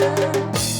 love.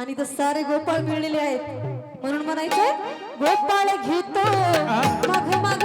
आणि तर सारे गोपाळ मिळलेले आहेत. म्हणून म्हणायचे गोपाळ घेतो माग माग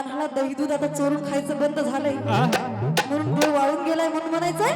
कान्हाला दही दूध आता चोरून खायचं बंद झालंय. म्हणून डोळ वाळून गेलाय म्हणून म्हणायचंय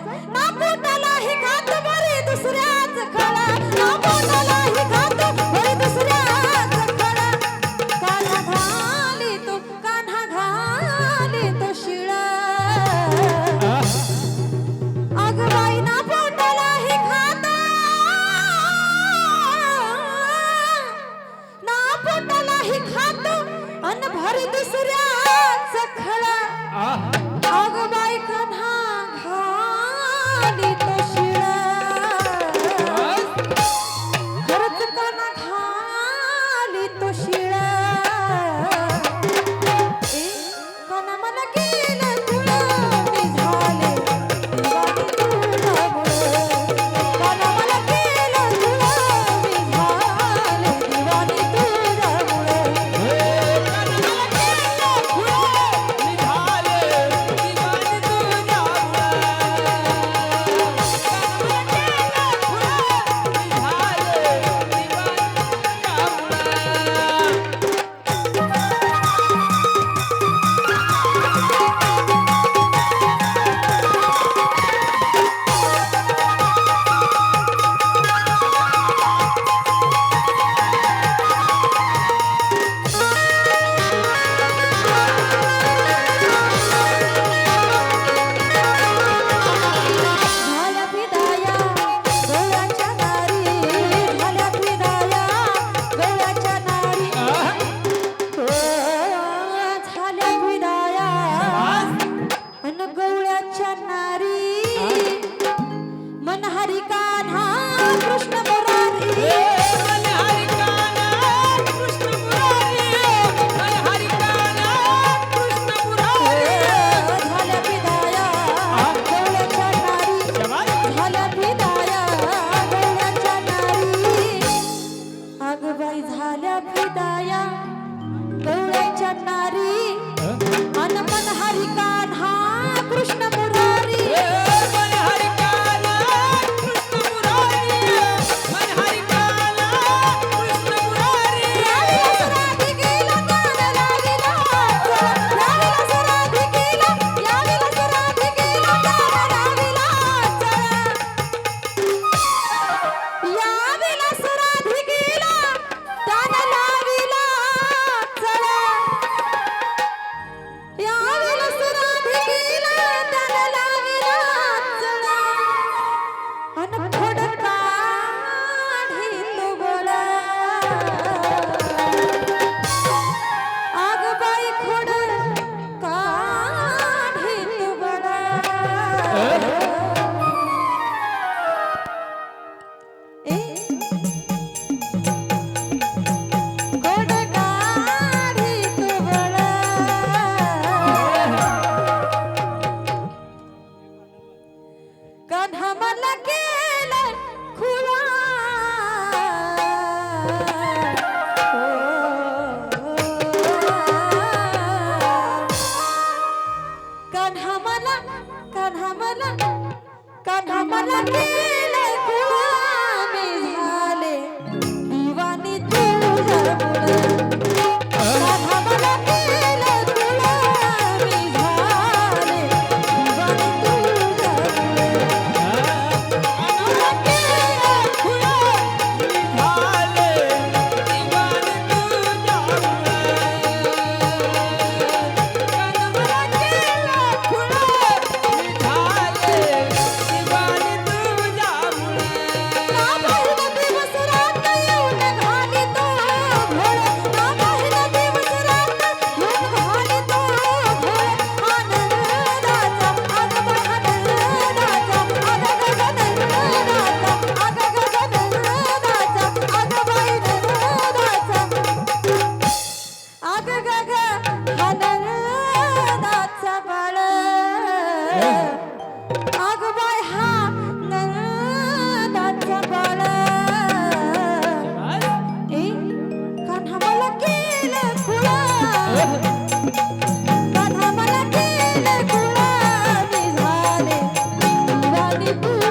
Thank you.